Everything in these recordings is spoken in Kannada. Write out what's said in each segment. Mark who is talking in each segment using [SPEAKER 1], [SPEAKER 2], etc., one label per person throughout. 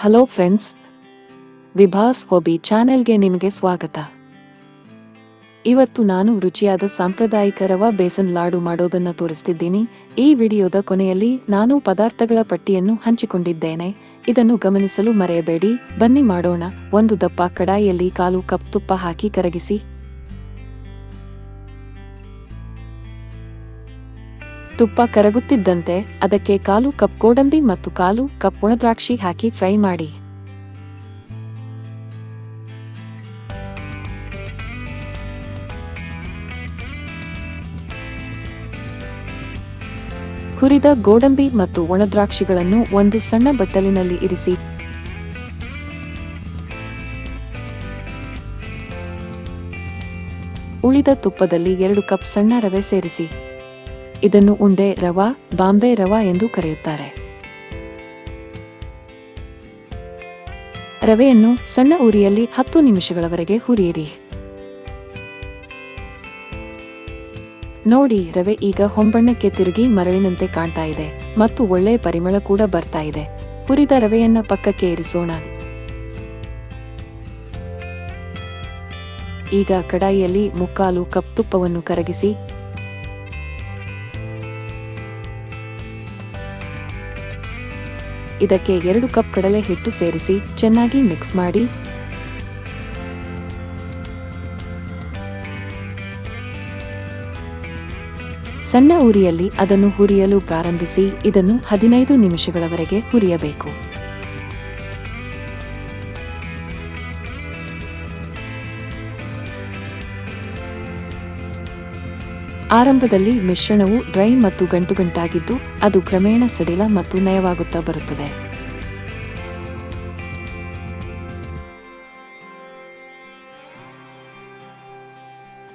[SPEAKER 1] ಹಲೋ ಫ್ರೆಂಡ್ಸ್, ವಿಭಾಸ್ ಹೋಬಿ ಚಾನೆಲ್ಗೆ ನಿಮಗೆ ಸ್ವಾಗತ. ಇವತ್ತು ನಾನು ರುಚಿಯಾದ ಸಾಂಪ್ರದಾಯಿಕ ರವಾ ಬೇಸನ್ ಲಾಡು ಮಾಡೋದನ್ನು ತೋರಿಸ್ತಿದ್ದೀನಿ. ಈ ವಿಡಿಯೋದ ಕೊನೆಯಲ್ಲಿ ನಾನು ಪದಾರ್ಥಗಳ ಪಟ್ಟಿಯನ್ನು ಹಂಚಿಕೊಂಡಿದ್ದೇನೆ. ಇದನ್ನು ಗಮನಿಸಲು ಮರೆಯಬೇಡಿ. ಬನ್ನಿ ಮಾಡೋಣ. ಒಂದು ದಪ್ಪ ಕಡಾಯಿಯಲ್ಲಿ ಕಾಲು ಕಪ್ ತುಪ್ಪ ಹಾಕಿ ಕರಗಿಸಿ. ತುಪ್ಪ ಕರಗುತ್ತಿದ್ದಂತೆ ಅದಕ್ಕೆ ಕಾಲು ಕಪ್ ಗೋಡಂಬಿ ಮತ್ತು ಕಾಲು ಕಪ್ ಒಣದ್ರಾಕ್ಷಿ ಹಾಕಿ ಫ್ರೈ ಮಾಡಿ. ಹುರಿದ ಗೋಡಂಬಿ ಮತ್ತು ಒಣದ್ರಾಕ್ಷಿಗಳನ್ನು ಒಂದು ಸಣ್ಣ ಬಟ್ಟಲಿನಲ್ಲಿ ಇರಿಸಿ. ಉಳಿದ ತುಪ್ಪದಲ್ಲಿ ಎರಡು ಕಪ್ ಸಣ್ಣ ರವೆ ಸೇರಿಸಿ. ಇದನ್ನು ಉಂಡೆ ರವಾ, ಬಾಂಬೆ ರವಾ ಎಂದು ಕರೆಯುತ್ತಾರೆ. ರವೆಯನ್ನು ಸಣ್ಣ ಉರಿಯಲ್ಲಿ ಹತ್ತು ನಿಮಿಷಗಳವರೆಗೆ ಹುರಿಯಿರಿ. ನೋಡಿ, ರವೆ ಈಗ ಹೊಂಬಣ್ಣಕ್ಕೆ ತಿರುಗಿ ಮರಳಿನಂತೆ ಕಾಣ್ತಾ ಇದೆ ಮತ್ತು ಒಳ್ಳೆ ಪರಿಮಳ ಕೂಡ ಬರ್ತಾ ಇದೆ. ಹುರಿದ ರವೆಯನ್ನ ಪಕ್ಕಕ್ಕೆ ಇರಿಸೋಣ. ಈಗ ಕಡಾಯಿಯಲ್ಲಿ ಮುಕ್ಕಾಲು ಕಪ್ ತುಪ್ಪವನ್ನು ಕರಗಿಸಿ ಇದಕ್ಕೆ ಎರಡು ಕಪ್ ಕಡಲೆ ಹಿಟ್ಟು ಸೇರಿಸಿ ಚೆನ್ನಾಗಿ ಮಿಕ್ಸ್ ಮಾಡಿ. ಸಣ್ಣ ಉರಿಯಲ್ಲಿ ಅದನ್ನು ಹುರಿಯಲು ಪ್ರಾರಂಭಿಸಿ, ಇದನ್ನು ಹದಿನೈದು ನಿಮಿಷಗಳವರೆಗೆ ಹುರಿಯಬೇಕು. ಆರಂಭದಲ್ಲಿ ಮಿಶ್ರಣವು ಡ್ರೈ ಮತ್ತು ಗಂಟುಗಂಟಾಗಿದ್ದು ಅದು ಕ್ರಮೇಣ ಸಡಿಲ ಮತ್ತು ನಯವಾಗುತ್ತಾ ಬರುತ್ತದೆ.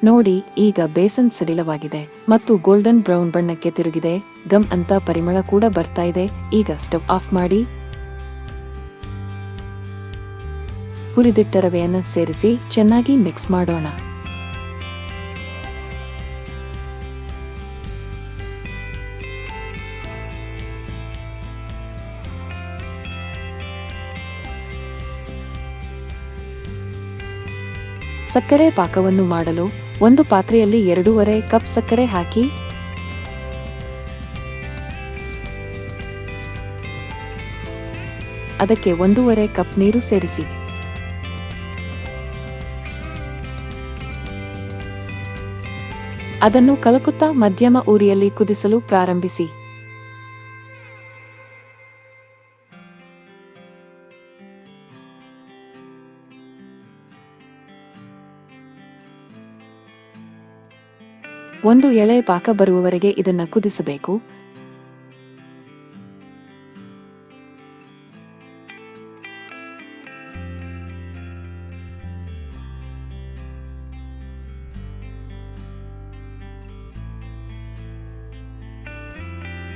[SPEAKER 1] ನೋಡಿ, ಈಗ ಬೇಸನ್ ಸಡಿಲವಾಗಿದೆ ಮತ್ತು ಗೋಲ್ಡನ್ ಬ್ರೌನ್ ಬಣ್ಣಕ್ಕೆ ತಿರುಗಿದೆ. ಗಮ್ ಅಂತ ಪರಿಮಳ ಕೂಡ ಬರ್ತಾ ಇದೆ. ಈಗ ಸ್ಟವ್ ಆಫ್ ಮಾಡಿ. ಹುರಿದಿಟ್ಟ ರವೆಯನ್ನು ಸೇರಿಸಿ ಚೆನ್ನಾಗಿ ಮಿಕ್ಸ್ ಮಾಡೋಣ. ಸಕ್ಕರೆ ಪಾಕವನ್ನು ಮಾಡಲು ಒಂದು ಪಾತ್ರೆಯಲ್ಲಿ ಎರಡೂವರೆ ಕಪ್ ಸಕ್ಕರೆ ಹಾಕಿ, ಅದಕ್ಕೆ ಒಂದೂವರೆ ಕಪ್ ನೀರು ಸೇರಿಸಿ. ಅದನ್ನು ಕಲಕುತ್ತಾ ಮಧ್ಯಮ ಊರಿಯಲ್ಲಿ ಕುದಿಸಲು ಪ್ರಾರಂಭಿಸಿ. ಒಂದು ಎಳೆ ಪಾಕ ಬರುವವರೆಗೆ ಇದನ್ನ ಕುದಿಸಬೇಕು.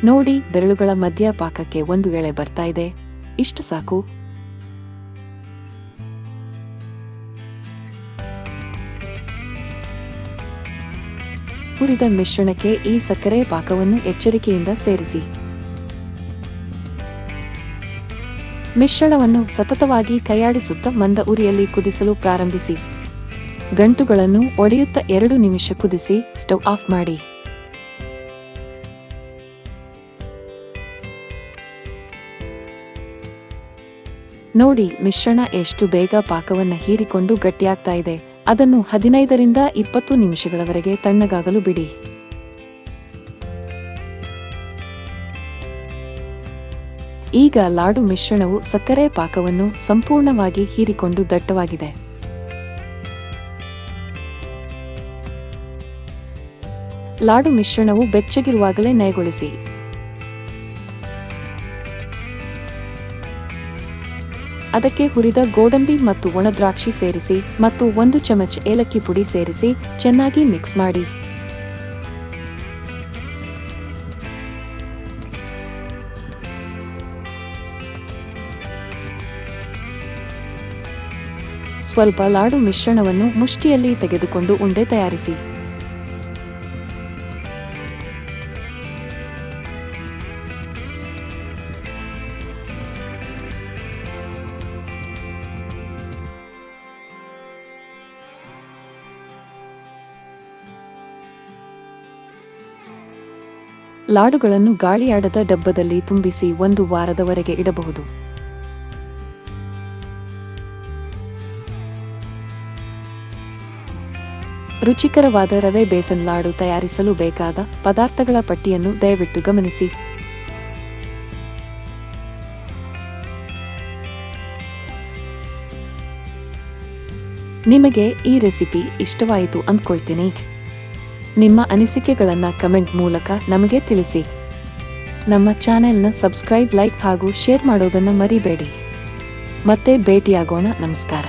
[SPEAKER 1] ನೋಡಿ ಬೆರಳುಗಳ ಮಧ್ಯ ಪಾಕಕ್ಕೆ ಒಂದು ಎಳೆ ಬರ್ತಾ ಇದೆ. ಇಷ್ಟು ಸಾಕು. ಹುರಿದ ಮಿಶ್ರಣಕ್ಕೆ ಈ ಸಕ್ಕರೆ ಪಾಕವನ್ನು ಎಚ್ಚರಿಕೆಯಿಂದ ಸೇರಿಸಿ. ಮಿಶ್ರಣವನ್ನು ಸತತವಾಗಿ ಕೈಯಾಡಿಸುತ್ತಾ ಮಂದ ಉರಿಯಲ್ಲಿ ಕುದಿಸಲು ಪ್ರಾರಂಭಿಸಿ. ಗಂಟುಗಳನ್ನು ಒಡೆಯುತ್ತಾ ಎರಡು ನಿಮಿಷ ಕುದಿಸಿ ಸ್ಟವ್ ಆಫ್ ಮಾಡಿ. ನೋಡಿ ಮಿಶ್ರಣ ಎಷ್ಟು ಬೇಗ ಪಾಕವನ್ನು ಹೀರಿಕೊಂಡು ಗಟ್ಟಿಯಾಗ್ತಾ ಇದೆ. ಅದನ್ನು ಹದಿನೈದರಿಂದ ಇಪ್ಪತ್ತು ನಿಮಿಷಗಳವರೆಗೆ ತಣ್ಣಗಾಗಲು ಬಿಡಿ. ಈಗ ಲಾಡು ಮಿಶ್ರಣವು ಸಕ್ಕರೆ ಪಾಕವನ್ನು ಸಂಪೂರ್ಣವಾಗಿ ಹೀರಿಕೊಂಡು ದಟ್ಟವಾಗಿದೆ. ಲಾಡು ಮಿಶ್ರಣವು ಬೆಚ್ಚಗಿರುವಾಗಲೇ ನಯಗೊಳಿಸಿ. ಅದಕ್ಕೆ ಹುರಿದ ಗೋಡಂಬಿ ಮತ್ತು ಒಣದ್ರಾಕ್ಷಿ ಸೇರಿಸಿ ಮತ್ತು ಒಂದು ಚಮಚ ಏಲಕ್ಕಿ ಪುಡಿ ಸೇರಿಸಿ ಚೆನ್ನಾಗಿ ಮಿಕ್ಸ್ ಮಾಡಿ. ಸ್ವಲ್ಪ ಲಾಡು ಮಿಶ್ರಣವನ್ನು ಮುಷ್ಟಿಯಲ್ಲಿ ತೆಗೆದುಕೊಂಡು ಉಂಡೆ ತಯಾರಿಸಿ. ಲಾಡುಗಳನ್ನು ಗಾಳಿಯಾಡದ ಡಬ್ಬದಲ್ಲಿ ತುಂಬಿಸಿ ಒಂದು ವಾರದವರೆಗೆ ಇಡಬಹುದು. ರುಚಿಕರವಾದ ರವೆ ಬೇಸನ್ ಲಾಡು ತಯಾರಿಸಲು ಬೇಕಾದ ಪದಾರ್ಥಗಳ ಪಟ್ಟಿಯನ್ನು ದಯವಿಟ್ಟು ಗಮನಿಸಿ. ನಿಮಗೆ ಈ ರೆಸಿಪಿ ಇಷ್ಟವಾಯಿತು ಅಂದ್ಕೊಳ್ತೀನಿ. ನಿಮ್ಮ ಅನಿಸಿಕೆಗಳನ್ನು ಕಮೆಂಟ್ ಮೂಲಕ ನಮಗೆ ತಿಳಿಸಿ. ನಮ್ಮ ಚಾನೆಲ್ನ ಸಬ್ಸ್ಕ್ರೈಬ್, ಲೈಕ್ ಹಾಗೂ ಶೇರ್ ಮಾಡೋದನ್ನು ಮರಿಬೇಡಿ. ಮತ್ತೆ ಭೇಟಿಯಾಗೋಣ. ನಮಸ್ಕಾರ.